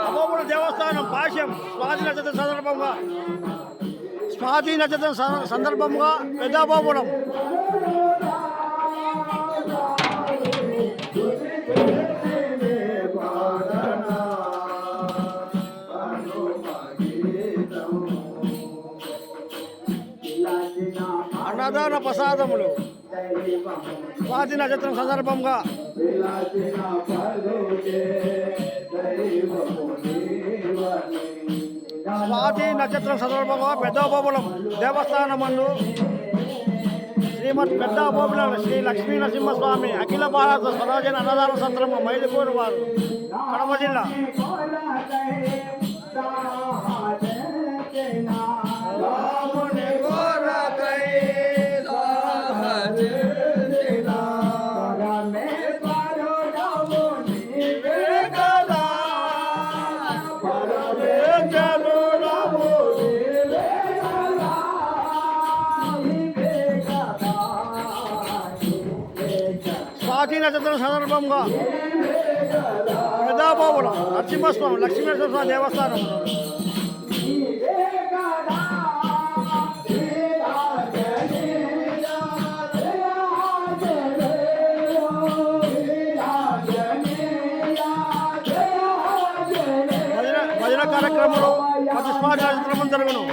అమ్మగుడు దేవస్థానం భాష్యం స్వాతి నక్షత్రం సందర్భంగా స్వాతి నక్షత్రం సందర్భంగా పెద్దాబాపురం ప్రధాన ప్రసాదములు. స్వాతి నక్షత్రం సందర్భంగా. స్వాతి నక్షత్రం సందర్భంగా పెద్దబాబులం దేవస్థానమందు. శ్రీమద్ పెద్దబాబుల శ్రీ లక్ష్మీ నరసింహస్వామి అఖిల భారత స్వరాజన అన్నదాన సత్రము మైలుకూరు వారు. కడప జిల్లా. స్వాతి నక్షత్రం సందర్భంగా పెద్దబాబులం నరసింహస్వామి లక్ష్మీ దేవస్థానం. భజన కార్యక్రమంలో ప్రతి స్వాతి నక్షత్రం జరుగును.